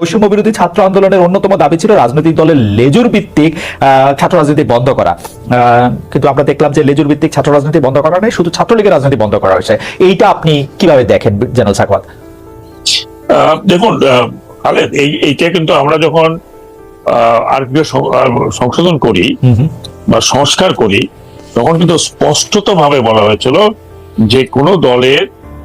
বৈষম্য বিরোধী ছাত্র আন্দোলনের অন্যতম দাবি ছিল রাজনৈতিক দলের লেজুর ভিত্তিক ছাত্র রাজনীতি বন্ধ করা। কিন্তু আমরা দেখলাম যে লেজুর ভিত্তিক ছাত্র রাজনীতি বন্ধ করা নেই শুধু ছাত্রলীগের রাজনীতি বন্ধ করা হয়েছে। এইটা আপনি কীভাবে দেখেন জেনারেল সাকওয়াত দেখুন খালেদ এই এইটা কিন্তু আমরা যখন আরপিও সংশোধন করি বা সংস্কার করি তখন কিন্তু স্পষ্টত ভাবে বলা হয়েছিল যে কোনো দলের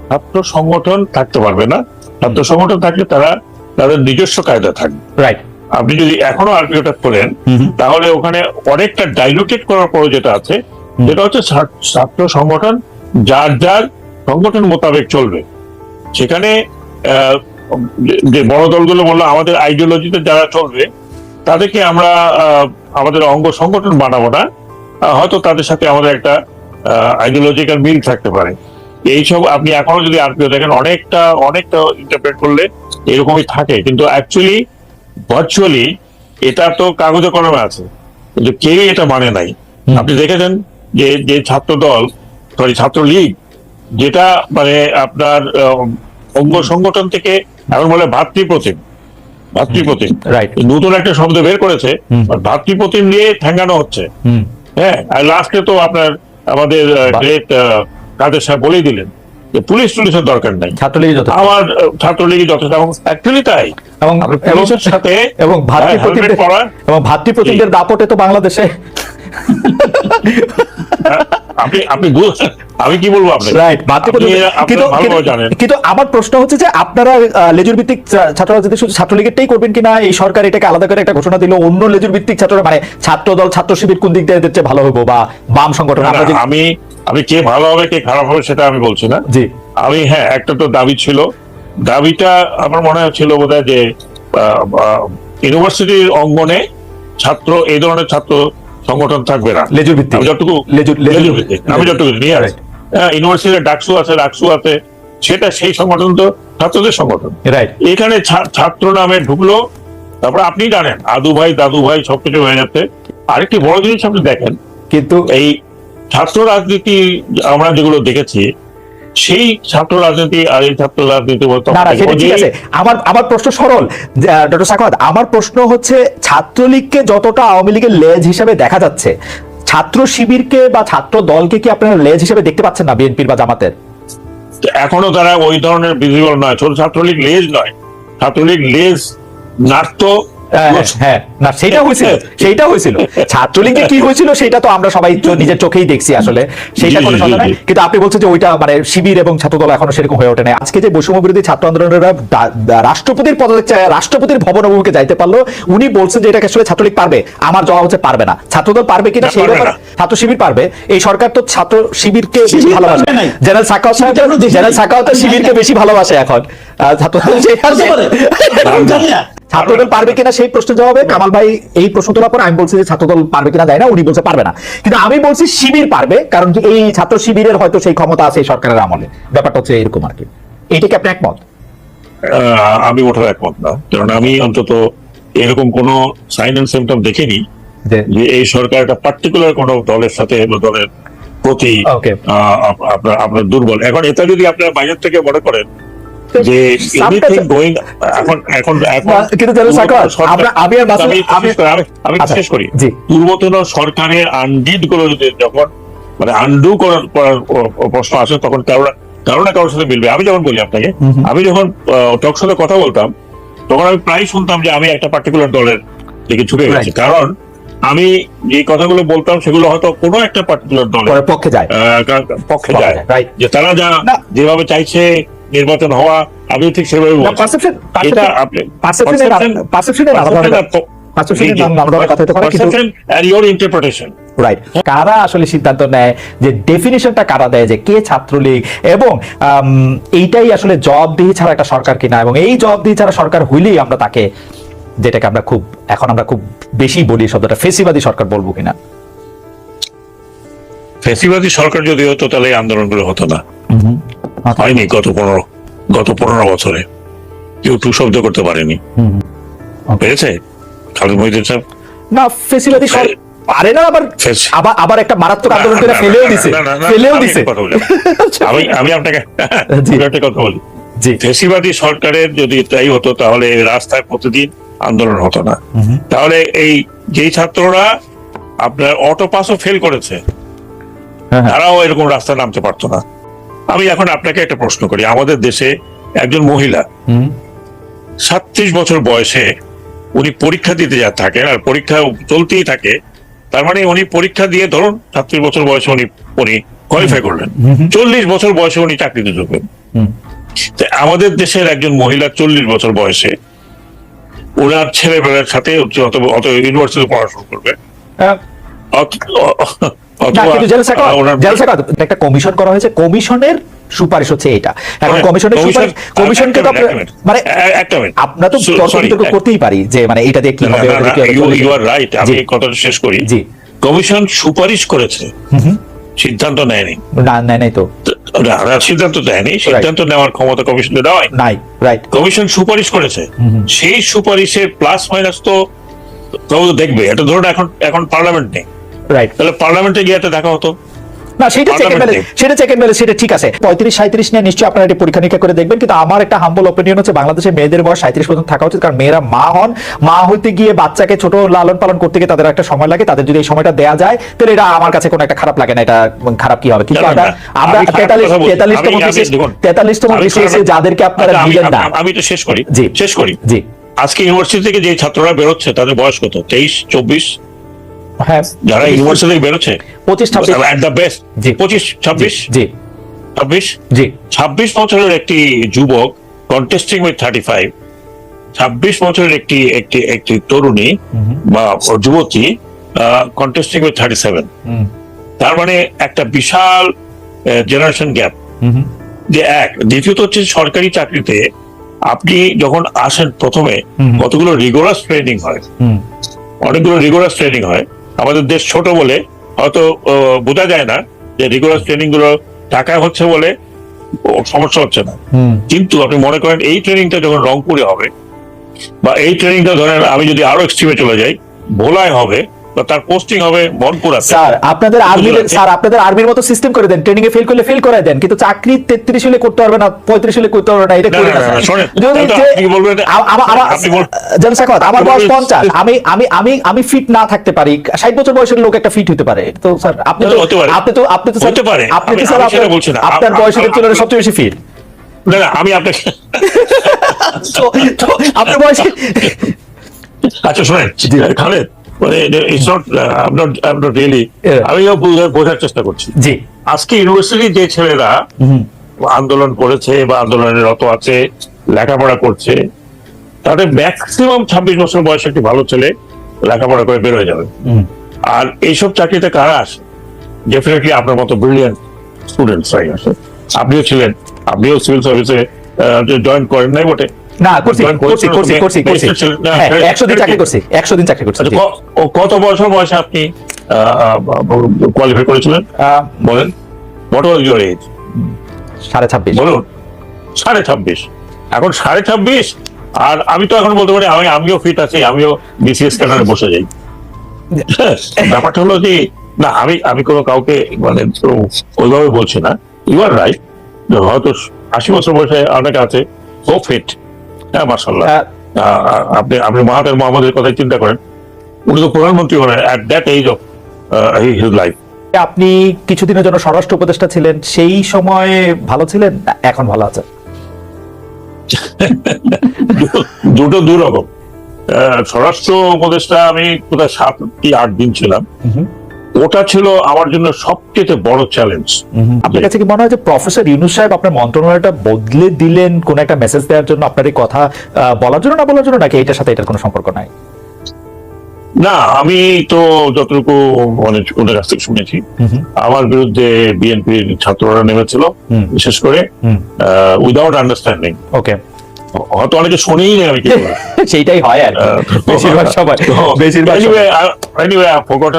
ছাত্র সংগঠন থাকতে পারবে না। ছাত্র সংগঠন থাকলে তারা তাদের নিজস্ব কায়দা থাকবে। রাইট আপনি যদি এখনও আরপিওটা করেন তাহলে ওখানে অনেকটা ডাইলুটেড করার পরে যেটা আছে যেটা হচ্ছে ছাত্র সংগঠন যার যার সংগঠন মোতাবেক চলবে। সেখানে যে- বড় দলগুলো বলল আমাদের আইডিওলজিতে যারা চলবে তাদেরকে আমরা আমাদের অঙ্গ সংগঠন বানাবো না। হয়তো তাদের সাথে আমাদের একটা আইডিওলজিক্যাল মিল থাকতে পারে। এইসব আপনি এখনও যদি আরপিও দেখেন অনেকটা অনেকটা ইন্টারপ্রেট করলে এরকমই থাকে। কিন্তু অ্যাকচুয়ালি ভার্চুয়ালি এটা তো কাগজে কলমে আছে। কিন্তু কেউই এটা মানে নাই। আপনি দেখেছেন যে যে ছাত্র দল সরি ছাত্র লীগ যেটা মানে আপনার অঙ্গ সংগঠন থেকে এখন বলে ভাতৃপ্রতিম। ভাতৃপ্রতিম। রাইট নতুন একটা শব্দ বের করেছে। ভাতৃপ্রতিম নিয়ে ঠেঙ্গানো হচ্ছে। হ্যাঁ আর লাস্টে তো আপনার আমাদের গ্রেট কাদের সাহেব বলেই দিলেন। যে পুলিশ টুলিশের দরকার নাই। আমার যথেষ্ট। অ্যাকচুয়ালি তাই। এবং পুলিশের সাথে এবং হ্যাঁ, ভাতৃপ্রতিমদের এবং ভাতৃপ্রতিমদের দাপটে তো বাংলাদেশে। হ্যাঁ, আপনি আপনি আমি কি বলব আপনাকে? রাইট কিন্তু আমার প্রশ্ন হচ্ছে যে আপনারা লেজুর ভিত্তিক ছাত্র রাজনীতি শুধু ছাত্রলীগেরটাই করবেন কিনা? এই সরকার এটাকে আলাদা করে একটা ঘোষণা দিল অন্য লেজুর ভিত্তিক ছাত্ররা মানে ছাত্র দল ছাত্র শিবির কোন দিক দিয়ে ভালো হব বা বাম সংগঠন? আমরা আমি আমি কে ভালো হবে কে খারাপ হবে সেটা আমি বলছি না। জি। আমি হ্যাঁ একটা তো দাবি ছিল। দাবিটা আমার মনে হচ্ছিল বোধ যে ইউনিভার্সিটির অঙ্গনে ছাত্র এই ধরনের ছাত্র সংগঠন থাকবে না। লেজুর ভিত্তিক আমি যতটুকু লেজুর ভিত্তিক, আমি যতটুকু নিয়ে আসি Right. ইউনিভার্সিটিতে ডাকসু আছে ডাকসু আছে সেটা সেই সংগঠন তো ছাত্রদের সংগঠন। রাইট এখানে ছাত্র নামে ঢুকলো তারপর আপনি জানেন আদু ভাই দাদু ভাই সবকিছু হয়ে যাচ্ছে। আরেকটি বড় জিনিস আপনি দেখেন কিন্তু এই ছাত্র রাজনীতি আমরা যেগুলো দেখেছি সেই ছাত্র রাজনীতি আর এই ছাত্র রাজনীতি আমার আমার প্রশ্ন সরল ডক্টর সাখাওয়াত আমার প্রশ্ন হচ্ছে ছাত্রলীগকে যতটা আওয়ামী লীগের লেজ হিসাবে দেখা যাচ্ছে ছাত্র শিবিরকে বা ছাত্র দলকে কি আপনারা লেজ হিসেবে দেখতে পাচ্ছেন না বিএনপির বা জামাতের? এখনও তারা ওই ধরনের ভিজিবল নয়। ছোট ছাত্রলীগ লেজ নয় ছাত্রলীগ লেজ নাট্য হ্যাঁ, হ্যাঁ না সেটা হয়েছিল সেইটা হয়েছিল। ছাত্রলীগে কি হয়েছিল সেটা তো আমরা সবাই নিজের চোখেই দেখছি আসলে। সেটা কোনো কথা নয়। কিন্তু আপনি বলছেন যে ওইটা মানে শিবির এবং ছাত্রদল এখনও সেরকম হয়ে ওঠে না আজকে যে বৈষম্য বিরোধী ছাত্র আন্দোলনেরা রাষ্ট্রপতির পদে রাষ্ট্রপতির ভবন অভিমুখে যাইতে পারল উনি বলছেন যে এটাকে আসলে ছাত্রলীগ পারবে। আমার জবাব হচ্ছে পারবে না। ছাত্রদল পারবে কিনা সেই পারবে ব্যাপারে। ছাত্র শিবির পারবে। এই সরকার তো ছাত্র শিবিরকে বেশি ভালোবাসে। জেনারেল সাকাওয়াত সাহেব জেনারেল সাকাওয়াত শিবিরকে বেশি ভালোবাসে এখন। ছাত্র ছাত্রদল পারবে কিনা সেই প্রশ্নের জবাবে কামাল ভাই এই প্রশ্ন তোলার পর আমি বলছি যে ছাত্রদল পারবে কিনা যায় না উনি বলছে পারবে না। কিন্তু আমি বলছি শিবির পারবে কারণ কি এই ছাত্র শিবিরের হয়তো সেই ক্ষমতা আছে সরকারের আমলে। ব্যাপারটা হচ্ছে এরকম আর কি। এইটা কি আপনি একমত? আমি ওঠার একমত না কারণ আমি অন্তত এরকম কোন সাইন এন্ড সিমটম দেখিনি যে এই সরকার একটা পার্টিকুলার কোন দলের সাথে বা দলের প্রতি আপনার দুর্বল। এখন এটা যদি আপনার বাইরের থেকে মনে করেন যে এনিথিং গোয়িং এখন এখন কিন্তু আমি আর আমি আমি- শেষ করি, আচ্ছা, শেষ করি। পূর্বতন সরকারেরগুলো যখন মানে আন্ডু করার করার প্রশ্ন আসে তখন কারও না- কারও না কারোর সাথে মিলবে। আমি যেমন বলি আপনাকে। আমি যখন টক সাথে কথা বলতাম তখন আমি প্রায় শুনতাম যে আমি একটা পার্টিকুলার দলের দিকে ঝুঁকে গেছি। কারণ আমি যে কথাগুলো বলতাম সেগুলো হয়তো কোনো একটা পার্টিকুলার দলের পক্ষে যায়। পক্ষে যায়, যে তারা যা যেভাবে চাইছে নির্বাচন হওয়া আমিও ঠিক সেভাবে কারা আসলে সিদ্ধান্ত নেয় যে ডেফিনিশনটা কারা দেয় যে কে ছাত্রলীগ এবং এইটাই আসলে জবাবদিহি ছাড়া একটা সরকার কিনা এবং এই জবাবদিহি ছাড়া সরকার হইলেই আমরা তাকে যেটাকে আমরা খুব এখন আমরা খুব বেশি বলি শব্দটা ফেসিবাদী সরকার বলব কিনা? ফেসিবাদী সরকার যদি হতো তাহলে আন্দোলনগুলো হতো না। হয়নি গত পনেরো গত পনেরো বছরে। কেউ টু শব্দ করতে পারেনি। পেরেছে খালিদ মহিদিন সাহেব? না ফেসিবাদী পারে না আবার আবার আবার একটা মারাত্মক আন্দোলন করে ফেলেও দিছে। ফেলেও দিছে। একটা কথা বলি। আমি আমি আপনাকে জি। একটা কথা বলি। জি। ফেসিবাদী সরকারের যদি তাই হতো তাহলে রাস্তায় প্রতিদিন আন্দোলন হতো না। তাহলে এই যেই ছাত্ররা আপনার অটো পাসও ফেল করেছে হ্যাঁ, হ্যাঁ। তারাও এরকম রাস্তায় নামতে পারতো না। আমি এখন আপনাকে একটা প্রশ্ন করি আমাদের দেশে একজন মহিলা হুম। সাতত্রিশ বছর বয়সে উনি পরীক্ষা দিতে যা থাকেন আর পরীক্ষা চলতেই থাকে তার মানে উনি পরীক্ষা দিয়ে ধরুন সাতত্রিশ বছর বয়সে উনি উনি কোয়ালিফাই করলেন। চল্লিশ বছর বয়সে উনি চাকরিতে। তো আমাদের দেশের একজন মহিলা চল্লিশ বছর বয়সে ওনার ছেলেবেলার সাথে অত অত ইউনিভার্সিটি পড়াশোনা করবে একটা কমিশন করা হয়েছে কমিশনের সুপারিশ হচ্ছে এটা। এখন কমিশনের সুপারিশ কমিশনকে তো মানে তো তর্ক করতেই পারি যে মানে এটা দিয়ে কি হবে ইউ আর রাইট আমি কথাটা শেষ করি। জি। কমিশন সুপারিশ করেছে। সিদ্ধান্ত নেয়নি। না নাই নাই তো। সিদ্ধান্ত দেয়নি। সিদ্ধান্ত নেওয়ার ক্ষমতা কমিশনে দেওয়াই নাই রাইট কমিশন সুপারিশ করেছে। সেই সুপারিশের প্লাস মাইনাস তো দেখবে এটা ধরুন এখন এখন পার্লামেন্ট নেই। রাইট তাহলে পার্লামেন্টে গিয়ে দেখা হতো। না সেটা চেক মেলে সেটা চেক মেলে সেটা ঠিক আছে। পঁয়ত্রিশ সাঁত্রিশ নিয়ে নিশ্চয়ই আপনারা এটি পরীক্ষা নিরীক্ষা করে দেখবেন কিন্তু আমার একটা হাম্বল অপিনিয়ন হচ্ছে মেয়েদের বয়স সাঁত্রিশ পর্যন্ত থাকা উচিত কারণ মেয়েরা মা হন। মা গিয়ে বাচ্চাকে ছোট লালন পালন করতে গিয়ে তাদের একটা সময় লাগে তাদের যদি এই সময়টা দেওয়া যায় তাহলে এটা আমার কাছে কোনো একটা খারাপ লাগে না এটা খারাপ কি হবে? কিন্তু আমরা আমরা তেতাল্লিশ তেতাল্লিশতম তেতাল্লিশতম বিসিএস যাদেরকে আপনারা আচ্ছা, দিলেন না। আমি- আমি তো শেষ করি। জি। শেষ করি। জি। আজকে ইউনিভার্সিটি থেকে যে ছাত্ররা বেরোচ্ছে তাদের বয়স কত? তেইশ চব্বিশ? হ্যাঁ যারা ইউনিভার্সিটি বেরোচ্ছে পঁচিশ ছাব্বিশ। At the best. পঁচিশ ছাব্বিশ? জি ছাব্বিশ? জি। ছাব্বিশ বছরের একটি যুবক কন্টেস্টিং উইথ থার্টি ফাইভ ছাব্বিশ বছরের একটি একটি একটি তরুণী বা যুবতী contesting with thirty seven hmm. তার মানে একটা বিশাল জেনারেশন গ্যাপ হুম যে এক দ্বিতীয়ত হচ্ছে সরকারি চাকরিতে আপনি যখন আসেন প্রথমে কতগুলো রিগোরাস ট্রেনিং হয়? হুম। অনেকগুলো রিগোরাস ট্রেনিং হয়। আমাদের দেশ ছোট বলে হয়তো বোঝা যায় না যে রেগুলার ট্রেনিংগুলো ঢাকায় হচ্ছে বলে সমস্যা হচ্ছে না। কিন্তু আপনি মনে করেন এই ট্রেনিংটা যখন রংপুরে হবে বা এই ট্রেনিংটা ধরেন আমি যদি আরও এক্সট্রিমে চলে যাই ভোলায় হবে তার পোস্টিং হবে মনপুরাতে স্যার আপনাদের আর্মির স্যার আপনাদের আর্মির মতো সিস্টেম করে দেন। ট্রেনিং এ ফেল করলে ফেল করে দেন। কিন্তু চাকরি তেত্রিশ হলে করতে পারবে না পঁয়ত্রিশ হলে করতে পারবে না এটা করে না, না, না, স্যার। শোনেন, যদি এটা যে- আপনি বলবেন আমার আমার আপনি বল- জানেন সাকত আমার বয়স বলবেন- পঞ্চাশ। আমি আমি আমি আমি ফিট না থাকতে পারি। ষাট বছর বয়সের লোক একটা ফিট হতে পারে। তো স্যার আপনি তো আপনি তো আপনি তো হতে পারে। আপনি তো স্যার আপনার- বয়সের তুলনায় সবচেয়ে বেশি ফিট না না আমি আপনাকে আপনার বয়সে আচ্ছা শোনেন। খালেদ মানে it's not I not I not really আমিও বোঝার চেষ্টা করছি। জি। আজকে ইউনিভার্সিটি যে ছেলেরা আন্দোলন করেছে বা আন্দোলনে রত আছে লেখাপড়া করছে তাদের ম্যাক্সিমাম ছাব্বিশ বছর বয়সে একটি ভালো ছেলে লেখাপড়া করে বের হয়ে যাবে। আর এইসব চাকরিতে কারা আসে? ডেফিনেটলি আপনার মতো ব্রিলিয়ান্ট স্টুডেন্টসরাই আসে আপনিও ছিলেন আপনিও সিভিল সার্ভিসে জয়েন করেন নাই বটে। না করছি করছি করছি করছি করছি। হ্যাঁ ছেড়ে- একশো দিন চাকরি করছি একশো দিন চাকরি করছি। আচ্ছা জি। ক- ও কত বছর বয়সে আপনি কোয়ালিফাই করেছিলেন? বলেন। হোয়াট ওয়াজ ইউর এজ সাড়ে ছাব্বিশ। বলুন। সাড়ে ছাব্বিশ। এখন সাড়ে ছাব্বিশ আর আমি তো এখন বলতে পারি আমি আমিও ফিট আছি আমিও বিসিএস ক্যাডারে বসে যাই ব্যাপারটা হলো যে না আমি আমি কোনো কাউকে মানে তো ওইভাবে বলছি না। ইউ আর রাইট হয়তো আশি বছর বয়সে অনেকে আছে ও ফিট হ্যাঁ মার্শাল্লাহ আপনি আপনি মাহাতের মোহাম্মদের কথা চিন্তা করেন। উনি তো প্রধানমন্ত্রী হলেন at that age of his life আপনি কিছুদিনের জন্য স্বরাষ্ট্র উপদেষ্টা ছিলেন সেই সময়ে ভালো ছিলেন এখন ভালো আছে দুটো দু রকম আহ, স্বরাষ্ট্র উপদেষ্টা আমি কোথায় সাত কি আট দিন ছিলাম। ওটা ছিল আমার জন্য সবচেয়ে বড় চ্যালেঞ্জ আপনার কাছে কি মনে হয় যে প্রফেসর ইউনুস সাহেব আপনার মন্ত্রণালয়টা বদলে দিলেন? কোন একটা মেসেজ দেওয়ার জন্য আপনার এই কথা বলার জন্য না বলার জন্য নাকি এটার সাথে এটার কোনো সম্পর্ক নাই? না আমি তো যতটুকু মানে ওদের কাছ থেকে শুনেছি আমার বিরুদ্ধে বিএনপির ছাত্ররা নেমেছিল বিশেষ করে হুম। উইদাউট আন্ডারস্ট্যান্ডিং ওকে হয়তো অনেকে শুনেই নেই আমি কি সেইটাই হয় আর বেশিরভাগ সময় বেশিরভাগ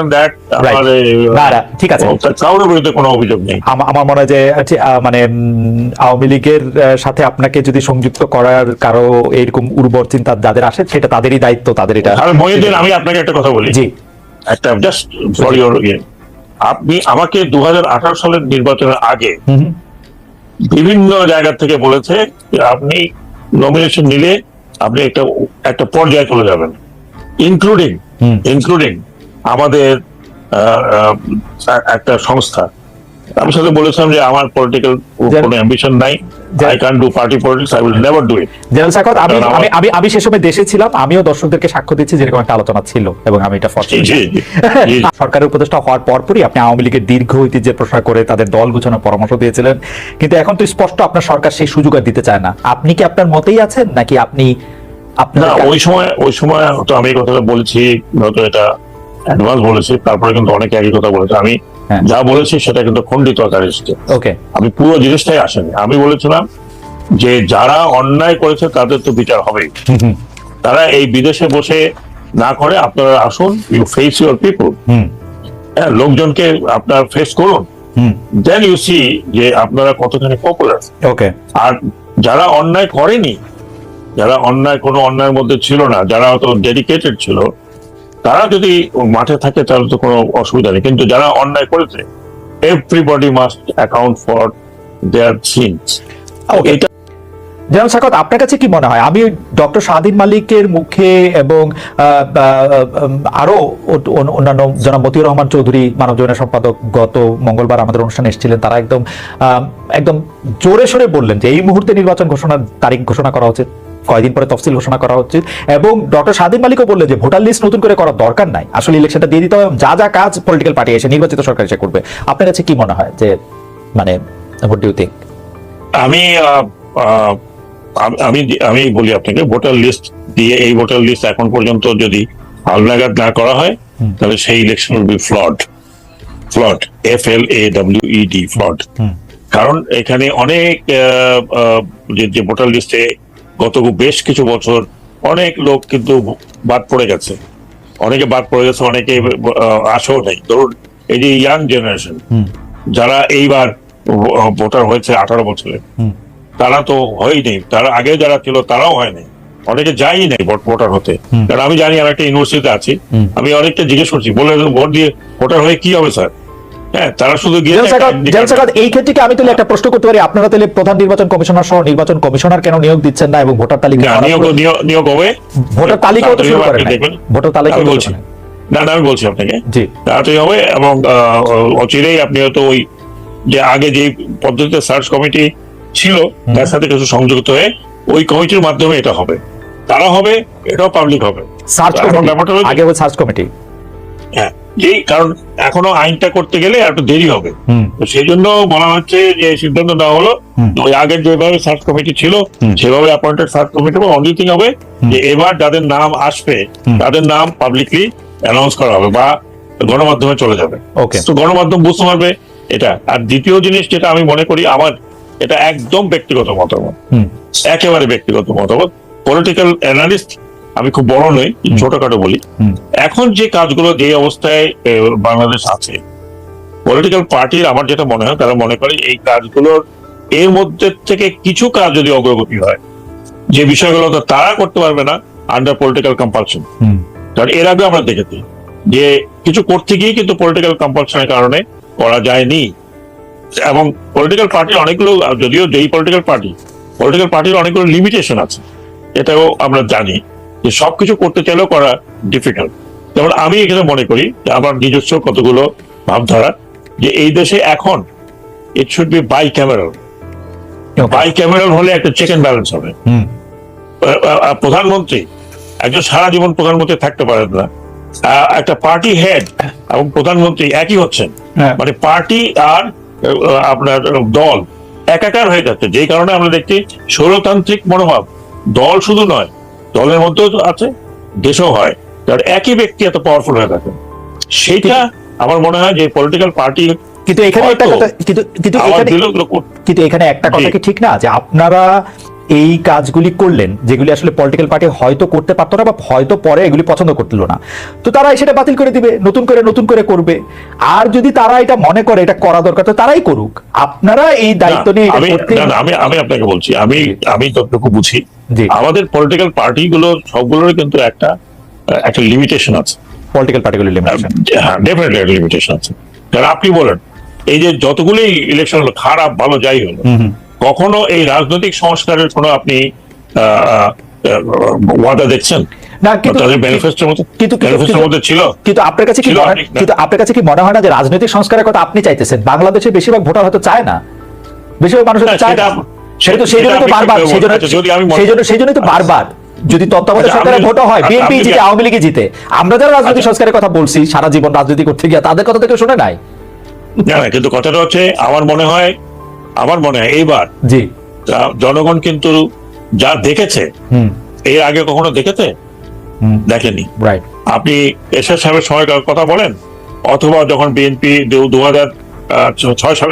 that. Right. আমার না, না, ঠিক আছে। কারোর বিরুদ্ধে কোনো অভিযোগ নেই। আমার মনে হয় যে আচ্ছা, মানে আওয়ামী লীগের সাথে আপনাকে যদি সংযুক্ত করার কারও এরকম উর্বর চিন্তা যাদের আসে সেটা তাদেরই দায়িত্ব তাদের এটা মহিউদ্দিন আমি আপনাকে একটা কথা বলি। জি। একটা জাস্ট ফর ইউর ইয়ে আপনি আমাকে দু হাজার আঠারো সালের নির্বাচনের আগে বিভিন্ন জায়গা থেকে বলেছে যে আপনি নমিনেশন নিলে আপনি একটা একটা পর্যায়ে চলে যাবেন। ইনক্লুডিং ইনক্লুডিং আমাদের একটা সংস্থা। আমি সাথে বলেছিলাম যে আমার পলিটিক্যাল কোনো অ্যাম্বিশন নাই। I can do party politics I will never do it general Sakat আমি আমি আমি আমি সে সময় দেশে ছিলাম আমিও দর্শকদেরকে সাক্ষ্য দিচ্ছি যেরকম একটা আলোচনা ছিল এবং আমি এটা সরকারের উপদেষ্টা হওয়ার পরপরই আপনি আওয়ামী লীগের দীর্ঘ ঐতিহ্যের প্রসার করে তাদের দল গুছানোর পরামর্শ দিয়েছিলেন। কিন্তু এখন তো স্পষ্ট আপনার সরকার সেই সুযোগ আর দিতে চায় না। আপনি কি আপনার মতেই আছেন নাকি আপনি আপনার না ওই সময় ওই সময় তো আমি কথাটা বলেছি হয়তো এটা অ্যাডভান্স বলেছি তারপরে কিন্তু অনেকে একই কথা বলেছে। আমি। যা বলেছি সেটা কিন্তু খণ্ডিত আকারে এসেছে। ওকে। আমি পুরো জিনিসটাই আসেনি। আমি বলেছিলাম যে যারা অন্যায় করেছে তাদের তো বিচার হবেই। তারা এই বিদেশে বসে না করে আপনারা আসুন you face your people hmm. হ্যাঁ লোকজনকে আপনার ফেস করুন। হুম। দেন ইউ সি যে আপনারা কতখানি পপুলার ওকে। আর যারা অন্যায় করেনি যারা অন্যায় কোনো অন্যায়ের মধ্যে ছিল না যারা অত ডেডিকেটেড ছিল তারা যদি মাঠে থাকে তাহলে তো কোনো অসুবিধা নেই। কিন্তু যারা অন্যায় করেছে everybody must account for their sins এটা জনাব সাকত আপনার কাছে কি মনে হয়? আমি ডক্টর স্বাধীন মালিকের মুখে এবং আরও অন্য- অন্যান্য জনাব মতিউর রহমান চৌধুরী মানব জীবনের সম্পাদক গত মঙ্গলবার আমাদের অনুষ্ঠানে এসেছিলেন। তারা একদম একদম জোরে সরে বললেন যে এই মুহূর্তে নির্বাচন ঘোষণার তারিখ ঘোষণা করা উচিত। কয়দিন পরে তফসিল ঘোষণা করা উচিত। এবং ডক্টর স্বাধীন মালিকও বললেন যে ভোটার লিস্ট নতুন করে করার দরকার নাই। আসলে ইলেকশনটা দিয়ে দিতে হবে যা যা কাজ পলিটিক্যাল পার্টি এসে নির্বাচিত সরকার এসে করবে। আপনার কাছে কি মনে হয় যে মানে হোয়াট ডু থিঙ্ক আমি আমি- আমি বলি আপনাকে ভোটার লিস্ট দিয়ে এই ভোটার লিস্ট এখন পর্যন্ত যদি হালনাগাদ না করা হয় তাহলে সেই election be flawed flawed F L A W E D flawed. কারণ এখানে অনেক যে ভোটার লিস্টে গত বেশ কিছু বছর অনেক লোক কিন্তু বাদ পড়ে গেছে। অনেকে বাদ পড়ে গেছে অনেকে আসেও নেই। ধরুন এই যে ইয়াং জেনারেশন যারা এইবার ভোটার হয়েছে আঠারো বছরে তারা তো হয়নি তারা আগে যারা ছিল তারাও হয়নি অনেকে যায়ই নাই ভোট ভোটার হতে। কারণ আমি জানি আমি একটা ইউনিভার্সিটিতে আছি আমি অনেকটা জিজ্ঞেস করছি বলে ভোট দিয়ে ভোটার হয়ে কি হবে স্যার? তারা শুধু গিয়ে জেনারেল একটা Sakat- ID general card- Sakat, এই ক্ষেত্রে আমি তাহলে একটা প্রশ্ন করতে পারি? আপনারা তাহলে প্রধান নির্বাচন কমিশনার সহ নির্বাচন কমিশনার কেন নিয়োগ দিচ্ছেন না এবং ভোটার তালিকা নিয়োগ নিয়োগ- নিয়োগ হবে। ভোটার তালিকাও তো শুরু করেন আপনি নাই। দেখবেন। ভোটার তালিকাও বলছি। না না আমি বলছি আপনাকে। জি। তাড়াতাড়ি হবে এবং আহ, অচিরেই আপনি হয়তো ওই যে আগে যে পদ্ধতিতে সার্চ কমিটি ছিল তার সাথে কিছু সংযুক্ত হয়ে ওই কমিটির মাধ্যমে এটা হবে। তারা হবে এটাও পাবলিক হবে। Search committee? আগে ওই সার্চ কমিটি? হ্যাঁ যেই কারণ এখনও আইনটা করতে গেলে একটু দেরি হবে। তো সেই জন্য বলা হচ্ছে যে সিদ্ধান্ত নেওয়া হলো ওই আগের যেভাবে সার্চ কমিটি ছিল সেভাবে অ্যাপয়েন্টেড সার্চ কমিটি হবে যে এবার যাদের নাম আসবে তাদের নাম পাবলিকলি অ্যানাউন্স করা হবে বা গণমাধ্যমে চলে যাবে। ওকে তো গণমাধ্যম বুঝতে পারবে এটা। আর দ্বিতীয় জিনিস যেটা আমি মনে করি আমার এটা একদম ব্যক্তিগত মতামত। একেবারে ব্যক্তিগত মতামত। পলিটিক্যাল অ্যানালিস্ট আমি খুব বড় নই ছোটখাটো বলি। এখন যে কাজগুলো যে অবস্থায় বাংলাদেশ আছে পলিটিক্যাল পার্টির আমার যেটা মনে হয় তারা মনে করে এই কাজগুলোর এর মধ্যে থেকে কিছু কাজ যদি অগ্রগতি হয় যে বিষয়গুলো তো তারা করতে পারবে না আন্ডার পলিটিক্যাল কম্পালশন কারণ এর আগে আমরা দেখেছি যে কিছু করতে গিয়ে কিন্তু পলিটিক্যাল কম্পালশনের কারণে করা যায়নি। এবং পলিটিক্যাল পার্টির অনেকগুলো যদিও যেই পলিটিক্যাল পার্টি পলিটিক্যাল পার্টির অনেকগুলো লিমিটেশন আছে এটাও আমরা জানি। যে সবকিছু করতে চাইলেও করা ডিফিকাল্ট যেমন আমি এখানে মনে করি যে আমার নিজস্ব কতগুলো ভাবধারা যে এই দেশে এখন it should be bicameral bicameral হলে একটা চেক এন্ড ব্যালেন্স হবে। প্রধানমন্ত্রী একজন সারা জীবন প্রধানমন্ত্রী থাকতে পারেন না। একটা পার্টি হেড এবং প্রধানমন্ত্রী একই হচ্ছেন। হ্যাঁ। মানে পার্টি আর আপনার দল একাকার হয়ে যাচ্ছে। যেই কারণে আমরা দেখছি স্বৈরতান্ত্রিক মনোভাব। দল শুধু নয় দলের মধ্যেও তো আছে দেশেও হয়। কারণ একই ব্যক্তি এত পাওয়ারফুল হয়ে থাকে। সেটা আমার মনে হয় যে পলিটিক্যাল পার্টি কিন্তু এখানে একটা কথা কিন্তু কিন্তু এখানে কিন্তু এখানে একটা কথা। কি ঠিক না? যে আপনারা এই কাজগুলি করলেন যেগুলি আসলে পলিটিক্যাল পার্টি হয়তো করতে পারতো না বা হয়তো পরে এগুলি পছন্দ করছিল না। তো তারা সেটা বাতিল করে দিবে নতুন করে নতুন করে করবে। আর যদি তারা এটা মনে করে এটা করা দরকার তো তারাই করুক। আপনারা এই দায়িত্ব নিয়ে এটা আমি করতে আমি আমি আপনাকে বলছি আমি আমি যতটুকু বুঝি আমাদের পলিটিক্যাল পার্টি গুলো সবগুলোর কিন্তু একটা একটা লিমিটেশন আছে। পলিটিক্যাল পার্টিগুলি লিমিটেশন হ্যাঁ ডেফিনেটলি একটা লিমিটেশন আছে। কারণ আপনি বলেন এই যে যতগুলোই ইলেকশন হলো খারাপ ভালো যাই হলো কখনো এই রাজনৈতিক সংস্কারের কোনো আপনি ওয়াদা দেখছেন? না কিন্তু তাদের ম্যানিফেস্টোর মধ্যে কিন্তু- কিন্তু- ম্যানিফেস্টোর মধ্যে ছিল? কিন্তু আপনার কাছে কি ছিল অনেক না। কিন্তু আপনার কাছে কি মনে হয় না যে রাজনৈতিক সংস্কারের কথা আপনি চাইতেছেন? বাংলাদেশের বেশিরভাগ ভোটার হয়তো চায় না। বেশিরভাগ মানুষ চায় না। সেটা- সেটা তো সেই জন্য তো বারবার সেই জন্য সেই সেই তো বারবার। যদি তত্ত্বাবধায়ক আচ্ছা, সরকারের ভোট হয় বিএনপি জিতে আওয়ামী লীগে জিতে আমরা যারা রাজনৈতিক আচ্ছা। সংস্কারের কথা বলছি সারা জীবন রাজনীতি করতে গিয়ে তাদের কথা তো কেউ শুনে নাই। না কিন্তু কথাটা হচ্ছে আমার মনে হয় আমার মনে হয় এইবার জি। জনগণ কিন্তু যা দেখেছে হুম। এর আগে কখনো দেখেছে? দেখেনি। রাইট আপনি এরশাদ সাহেবের সময় কথা বলেন? অথবা যখন বিএনপি দু হাজার ছয় সালে